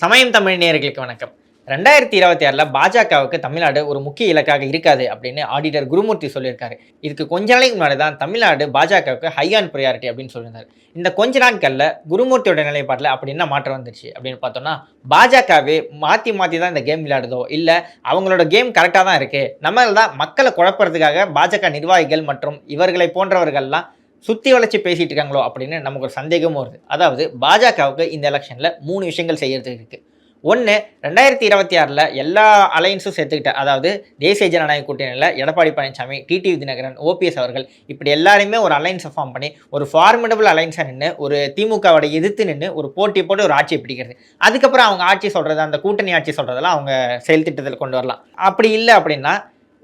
சமயம் தமிழ் நேயர்களுக்கு வணக்கம். ரெண்டாயிரத்தி இருபத்தி ஆறில் பாஜகவுக்கு தமிழ்நாடு ஒரு முக்கிய இலக்காக இருக்காது அப்படின்னு ஆடிட்டர் குருமூர்த்தி சொல்லியிருக்காரு. இதுக்கு கொஞ்ச நாளைக்கு முன்னாடி தான் தமிழ்நாடு பாஜகவுக்கு ஹை ஆன் ப்ரையாரிட்டி அப்படின்னு சொல்லியிருந்தார். இந்த கொஞ்ச நாட்களில் குருமூர்த்தியோட நிலைப்பாட்டில் அப்படி என்ன மாற்றம் வந்துருச்சு அப்படின்னு பார்த்தோம்னா பாஜகவே மாற்றி மாற்றி தான் இந்த கேம் விளையாடுதோ இல்லை அவங்களோட கேம் கரெக்டாக தான் இருக்குது நம்ம தான் மக்களை குழப்பறதுக்காக பாஜக நிர்வாகிகள் மற்றும் இவர்களை போன்றவர்கள்லாம் சுற்றி வளைச்சி பேசிட்டு இருக்காங்களோ அப்படின்னு நமக்கு ஒரு சந்தேகமும் வருது. அதாவது பாஜகவுக்கு இந்த எலெக்ஷனில் மூணு விஷயங்கள் செய்யறதுக்கு இருக்குது ஒன்று ரெண்டாயிரத்தி இருபத்தி ஆறில் எல்லா அலையன்ஸும் சேர்த்துக்கிட்ட அதாவது தேசிய ஜனநாயக கூட்டணியில் எடப்பாடி பழனிசாமி டிடிவி விதிநகரன் ஓபிஎஸ் அவர்கள் இப்படி எல்லாருமே ஒரு அலைன்ஸை ஃபார்ம் பண்ணி ஒரு ஃபார்மிடபிள் அலைன்ஸாக நின்று ஒரு திமுகவோட எதிர்த்து நின்று ஒரு போட்டி போட்டு ஒரு ஆட்சியை பிடிக்கிறது. அதுக்கப்புறம் அவங்க ஆட்சி சொல்கிறது அந்த கூட்டணி ஆட்சி சொல்கிறதெல்லாம் அவங்க செயல் திட்டத்தில் கொண்டு வரலாம். அப்படி இல்லை அப்படின்னா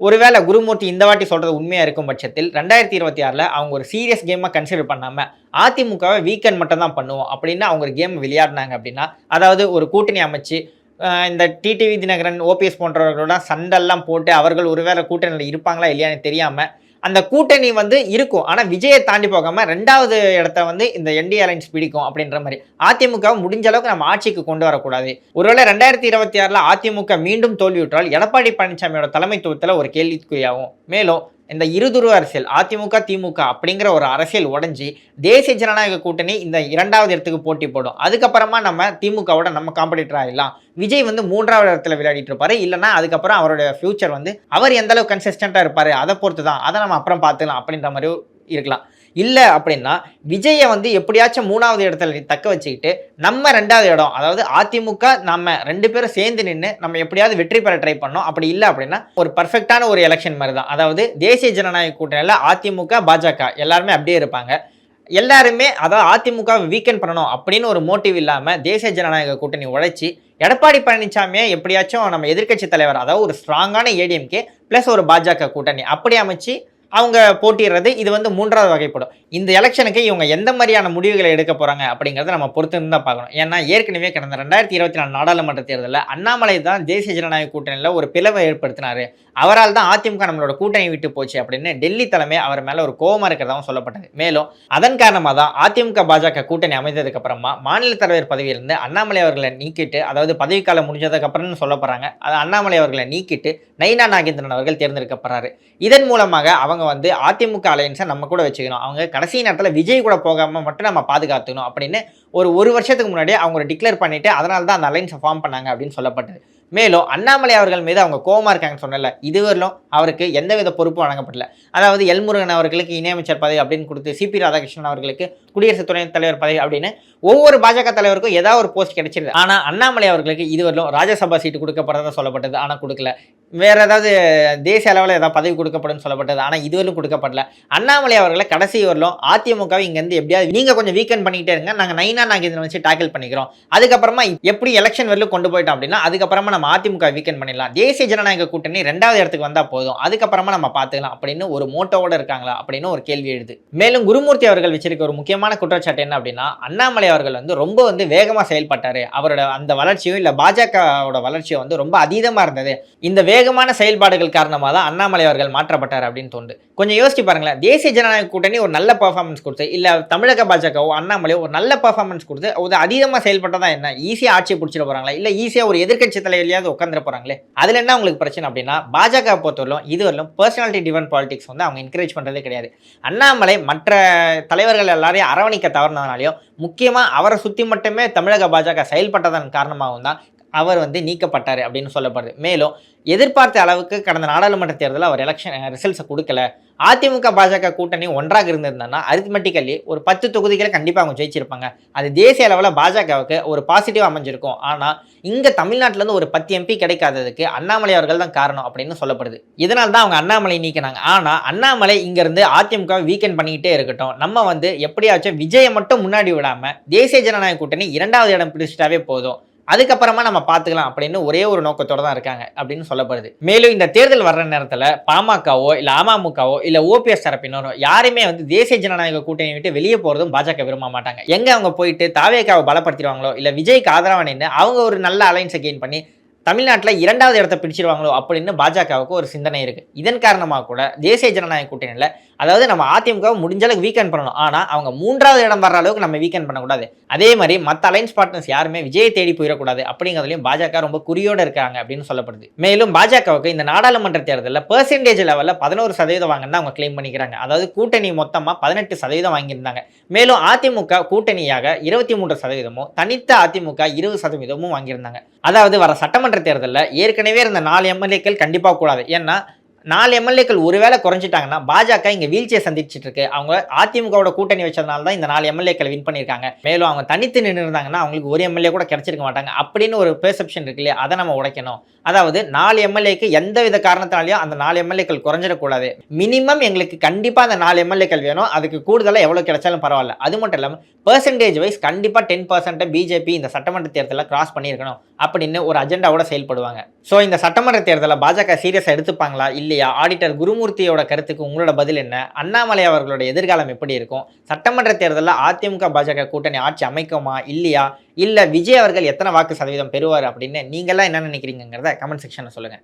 ஒருவேளை குருமூர்த்தி இந்த வாட்டி சொல்கிறது உண்மையாக இருக்கும் பட்சத்தில் ரெண்டாயிரத்தி இருபத்தி ஆறில் அவங்க ஒரு சீரியஸ் கேமாக கன்சிடர் பண்ணாமல் அதிமுகவை வீக்கெண்ட் மட்டும் தான் பண்ணுவோம் அப்படின்னு அவங்க ஒரு கேம் விளையாடினாங்க அப்படின்னா அதாவது ஒரு கூட்டணி அமைச்சு இந்த டிடிவி தினகரன் ஓபிஎஸ் போன்றவர்களோட சண்டெல்லாம் போட்டு அவர்கள் ஒருவேளை கூட்டணியில் இருப்பாங்களா இல்லையான்னு தெரியாமல் அந்த கூட்டணி வந்து இருக்கும். ஆனால் விஜயை தாண்டி போகாமல் ரெண்டாவது இடத்த வந்து இந்த என்டி அலைன்ஸ் பிடிக்கும் அப்படின்ற மாதிரி அதிமுக முடிஞ்ச அளவுக்கு நம்ம ஆட்சிக்கு கொண்டு வரக்கூடாது. ஒருவேளை ரெண்டாயிரத்தி இருபத்தி ஆறில் அதிமுக மீண்டும் தோல்வியுற்றால் எடப்பாடி பழனிசாமியோட தலைமைத்துவத்தில் ஒரு கேள்விக்குறியாகும். மேலும் இந்த இருதுருவ அரசியல் அதிமுக திமுக அப்படிங்கிற ஒரு அரசியல் உடைஞ்சி தேசிய ஜனநாயக கூட்டணி இந்த இரண்டாவது இடத்துக்கு போட்டி போடும். அதுக்கப்புறமா நம்ம திமுகவோட நம்ம காம்படிட்டர் ஆகிடலாம் விஜய் வந்து மூன்றாவது இடத்துல விளையாடிட்டு இருப்பாரு. இல்லைனா அதுக்கப்புறம் அவருடைய ஃபியூச்சர் வந்து அவர் எந்த அளவுக்கு கன்சிஸ்டண்ட்டாக இருப்பார் அதை பொறுத்து தான் அதை நம்ம அப்புறம் பார்த்துக்கலாம் அப்படின்ற மாதிரி இருக்கலாம். இல்லை அப்படின்னா விஜயை வந்து எப்படியாச்சும் மூணாவது இடத்துல தக்க வச்சுக்கிட்டு நம்ம ரெண்டாவது இடம் அதாவது அதிமுக நம்ம ரெண்டு பேரும் சேர்ந்து நின்று நம்ம எப்படியாவது வெற்றி பெற ட்ரை பண்ணோம். அப்படி இல்லை அப்படின்னா ஒரு பர்ஃபெக்டான ஒரு எலெக்ஷன் மாதிரி தான் அதாவது தேசிய ஜனநாயக கூட்டணியில் அதிமுக பாஜக எல்லாருமே அப்படியே இருப்பாங்க. எல்லாருமே அதாவது அதிமுக வீக்கெண்ட் பண்ணணும் அப்படின்னு ஒரு மோட்டிவ் இல்லாமல் தேசிய ஜனநாயக கூட்டணி உழைச்சி எடப்பாடி பழனிசாமியை எப்படியாச்சும் நம்ம எதிர்க்கட்சி தலைவர் அதாவது ஒரு ஸ்ட்ராங்கான ஏடிஎம்கே ப்ளஸ் ஒரு பாஜக கூட்டணி அப்படி அமைச்சு அவங்க போட்டிடுறது இது வந்து மூன்றாவது வகைப்படும். இந்த எலெக்ஷனுக்கு இவங்க எந்த மாதிரியான முடிவுகளை எடுக்க போகிறாங்க அப்படிங்கிறத நம்ம பொறுத்து இருந்தால் தான் பார்க்கணும். ஏன்னா ஏற்கனவே கடந்த ரெண்டாயிரத்தி இருபத்தி நாலு நாடாளுமன்ற தேர்தலில் அண்ணாமலை தான் தேசிய ஜனநாயக கூட்டணியில் ஒரு பிளவை ஏற்படுத்தினார். அவரால் தான் அதிமுக நம்மளோட கூட்டணி விட்டு போச்சு அப்படின்னு டெல்லி தலைமை அவர் மேலே ஒரு கோபமாக இருக்கிறதாகவும் சொல்லப்பட்டது. மேலும் அதன் காரணமாக தான் அதிமுக பாஜக கூட்டணி அமைந்ததுக்கு அப்புறமா மாநில தலைவர் பதவியிலிருந்து அண்ணாமலை அவர்களை நீக்கிட்டு அதாவது பதவிக்காலம் முடிஞ்சதுக்கப்புறம்னு சொல்ல அது அண்ணாமலை அவர்களை நீக்கிட்டு நைனா நாகேந்திரன் அவர்கள் தேர்ந்தெடுக்கப்படுறாரு இதன் மூலமாக அவங்க வந்து அதிமுக அலையன்ஸை நம்ம கூட வச்சுக்கணும். அவங்க கடைசி நேரத்தில் விஜய் கூட போகாமல் மட்டும் நம்ம பாதுகாத்துக்கணும் அப்படின்னு ஒரு ஒரு வருஷத்துக்கு முன்னாடியே அவங்க டிக்ளேர் பண்ணிவிட்டு அதனால தான் அந்த அலைன்ஸை ஃபார்ம் பண்ணாங்க அப்படின்னு சொல்லப்பட்டது. மேலும் அண்ணாமலை அவர்கள் மீது அவங்க கோமா இருக்காங்கன்னு சொன்னல இதுவரையிலும் அவருக்கு எந்தவித பொறுப்பும் வழங்கப்படல. அதாவது எல்முருகன் அவர்களுக்கு இணையமைச்சர் பதவி அப்படின்னு கொடுத்து சிபி ராதாகிருஷ்ணன் அவர்களுக்கு குடியரசு துணைத் தலைவர் பதவி அப்படின்னு ஒவ்வொரு பாஜக தலைவருக்கும் ஏதாவது ஒரு போஸ்ட் கிடைச்சிருது. ஆனால் அண்ணாமலை அவர்களுக்கு இதுவரையிலும் ராஜ்யசபா சீட்டு கொடுக்கப்படுறதா சொல்லப்பட்டது. ஆனால் கொடுக்கல. வேற ஏதாவது தேசிய அளவில் ஏதாவது பதவி கொடுக்கப்படும் சொல்லப்பட்டது. ஆனால் இதுவரையும் கொடுக்கப்படல. அண்ணாமலை அவர்களை கடைசி வரலும் அதிமுகவை இங்கேருந்து எப்படியாவது நீங்கள் கொஞ்சம் வீக்கன் பண்ணிக்கிட்டே இருங்க. நாங்கள் நைனா இதில் வச்சு டேக்கிள் பண்ணிக்கிறோம். அதுக்கப்புறமா எப்படி எலெக்ஷன் வரலும் கொண்டு போயிட்டோம் அப்படின்னா அதுக்கப்புறமா நம்ம அதிமுக வீக்கெண்ட் பண்ணிடலாம். தேசிய ஜனநாயக கூட்டணி ரெண்டாவது இடத்துக்கு வந்தால் போதும். அதுக்கப்புறமா நம்ம பார்த்துக்கலாம் அப்படின்னு ஒரு மோட்டோவோட இருக்காங்களா அப்படின்னு ஒரு கேள்வி எழுது. மேலும் குருமூர்த்தி அவர்கள் வச்சிருக்க ஒரு முக்கியமான குற்றச்சாட்டு என்ன அப்படின்னா அண்ணாமலை அவர்கள் வந்து ரொம்ப வந்து வேகமாக செயல்பட்டார். அவரோட அந்த வளர்ச்சியும் இல்லை பாஜகவோட வளர்ச்சியும் வந்து ரொம்ப அதீதமாக இருந்தது. இந்த வேகமான செயல்பாடுகள் காரணமாக தான் அண்ணாமலை அவர்கள் மாற்றப்பட்டார் அப்படின்னு தோண்டு கொஞ்சம் யோசிச்சு பாருங்களேன். தேசிய ஜனநாயக கூட்டணி ஒரு நல்ல பர்ஃபார்மன்ஸ் கொடுத்து இல்லை தமிழக பாஜகவோ அண்ணாமலையோ ஒரு நல்ல பர்ஃபார்மன்ஸ் கொடுத்து ஒரு அதிகமாக செயல்பட்டதா என்ன? ஈஸியாக ஆட்சியை பிடிச்சிட போகிறாங்களா இல்லை ஈஸியாக ஒரு எதிர்க்கட்சி தலைவரையாவது உட்காந்துட போகிறாங்களே அதில் என்ன உங்களுக்கு பிரச்சனை அப்படின்னா பாஜக பொறுத்தவரையிலும் இதுவரையிலும் பர்சனாலிட்டி டிவன் பாலிடிக்ஸ் வந்து அவங்க என்கரேஜ் பண்ணுறதே கிடையாது. அண்ணாமலை மற்ற தலைவர்கள் எல்லாரையும் அரவணைக்க தவறினதுனாலையும் முக்கியமாக அவரை சுற்றி மட்டுமே தமிழக பாஜக செயல்பட்டதன் காரணமாகவும் தான் அவர் வந்து நீக்கப்பட்டார் அப்படின்னு சொல்லப்படுது. மேலும் எதிர்பார்த்த அளவுக்கு கடந்த நாடாளுமன்ற தேர்தலில் அவர் எலெக்ஷன் ரிசல்ட்ஸை கொடுக்கல. அதிமுக பாஜக கூட்டணி ஒன்றாக இருந்திருந்தா அரித்மெட்டிக்கலி ஒரு பத்து தொகுதிகளை கண்டிப்பாக அவங்க ஜெயிச்சிருப்பாங்க. அது தேசிய அளவில் பாஜகவுக்கு ஒரு பாசிட்டிவ் அமைஞ்சிருக்கும். ஆனால் இங்கே தமிழ்நாட்டிலேருந்து ஒரு பத்து எம்பி கிடைக்காததுக்கு அண்ணாமலை அவர்கள் தான் காரணம் அப்படின்னு சொல்லப்படுது. இதனால தான் அவங்க அண்ணாமலை நீக்கினாங்க. ஆனால் அண்ணாமலை இங்கேருந்து அதிமுக வீக்கெண்ட் பண்ணிக்கிட்டே இருக்கட்டும். நம்ம வந்து எப்படியாச்சும் விஜயை மட்டும் முன்னாடி விடாமல் தேசிய ஜனநாயக கூட்டணி இரண்டாவது இடம் பிடிச்சிட்டாவே போதும். அதுக்கப்புறமா நம்ம பார்த்துக்கலாம் அப்படின்னு ஒரே ஒரு நோக்கத்தோட தான் இருக்காங்க அப்படின்னு சொல்லப்படுது. மேலும் இந்த தேர்தல் வர்ற நேரத்தில் பாமகவோ இல்லை அமமுகவோ இல்லை ஓபிஎஸ் தரப்பினரோ யாருமே வந்து தேசிய ஜனநாயக கூட்டணி விட்டு வெளியே போகிறதும் பாஜக விரும்ப மாட்டாங்க. எங்கே அவங்க போயிட்டு தாவேக்காவை பலப்படுத்திடுவாங்களோ இல்லை விஜய்க்கு ஆதரவாக நின்று அவங்க ஒரு நல்ல அலைன்ஸை கெயின் பண்ணி தமிழ்நாட்டில் இரண்டாவது இடத்தை பிடிச்சிருவாங்களோ அப்படின்னு பாஜகவுக்கு ஒரு சிந்தனை இருக்குது இதன் காரணமாக கூட தேசிய ஜனநாயக கூட்டணியில் அதாவது நம்ம அதிமுக முடிஞ்ச அளவுக்கு வீக்கெண்ட் பண்ணணும். ஆனால் அவங்க மூன்றாவது இடம் வர்ற அளவுக்கு நம்ம வீக்கெண்ட் பண்ணக்கூடாது. அதே மாதிரி மற்ற அலைன்ஸ் பார்ட்னர்ஸ் யாருமே விஜய தேடி போயிடக்கூடாது. அப்படிங்கிறதுலையும் பாஜக ரொம்ப குறியோடு இருக்காங்க அப்படின்னு சொல்லப்படுது. மேலும் பாஜகவுக்கு இந்த நாடாளுமன்ற தேர்தலில் பெர்சன்டேஜ் லெவலில் பதினோரு சதவீதம் வாங்கினா அவங்க கிளைம் பண்ணிக்கிறாங்க. அதாவது கூட்டணி மொத்தமாக பதினெட்டு சதவீதம் வாங்கியிருந்தாங்க. மேலும் அதிமுக கூட்டணியாக இருபத்தி மூன்று சதவீதமும் தனித்த அதிமுக இருபது சதவீதமும் வாங்கியிருந்தாங்க. அதாவது வர சட்டமன்ற தேர்தலில் ஏற்கனவே இருந்த நாலு எம்எல்ஏக்கள் கண்டிப்பாக கூடாது. ஏன்னா நாலு எம்எல்ஏக்கள் ஒருவேளை குறைஞ்சிட்டாங்கன்னா பாஜக இங்கே வீழ்ச்சியை சந்திச்சுட்டு இருக்கு அவங்க அதிமுகவோட கூட்டணி வச்சதுனால தான் இந்த நாலு எம்எல்ஏக்கள் வின் பண்ணியிருக்காங்க. மேலும் அவங்க தனித்து நின்று இருந்தாங்கன்னா அவங்களுக்கு ஒரு எம்எல்ஏ கூட கிடைச்சிருக்க மாட்டாங்க. அப்படின்னு ஒரு பெர்செப்ஷன் இருக்கு இல்லையா? அதை நம்ம உடைக்கணும். அதாவது நாலு எம்எல்ஏக்கு எந்த வித காரணத்தினாலையும் அந்த நாலு எம்எல்ஏக்கள் குறைஞ்சிடக்கூடாது. மினிமம் எங்களுக்கு கண்டிப்பாக அந்த நாலு எம்எல்ஏக்கள் வேணும். அதுக்கு கூடுதலாக எவ்வளோ கிடைச்சாலும் பரவாயில்ல. அது மட்டும் இல்லாமல் பர்சன்டேஜ் வைஸ் கண்டிப்பாக டென் பர்சன்ட்டை பிஜேபி இந்த சட்டமன்ற தேர்தலில் கிராஸ் பண்ணியிருக்கணும். அப்படின்னு ஒரு அஜெண்டாவோட செயல்படுவாங்க. ஸோ இந்த சட்டமன்ற தேர்தலை பாஜக சீரியஸாக எடுத்துப்பாங்களா? இல்லையா? ஆடிட்டர் குருமூர்த்தியோட கருத்துக்கு உங்களோட பதில் என்ன? அண்ணாமலை அவர்களோட எதிர்காலம் எப்படி இருக்கும்? சட்டமன்ற தேர்தலில் அதிமுக பாஜக கூட்டணி ஆட்சி அமைக்குமா? இல்லையா? இல்லை விஜய் அவர்கள் எத்தனை வாக்கு சதவீதம் பெறுவார் அப்படின்னு நீங்கள்லாம் என்ன நினைக்கிறீங்கிறத கமெண்ட் செக்ஷனில் சொல்லுங்கள்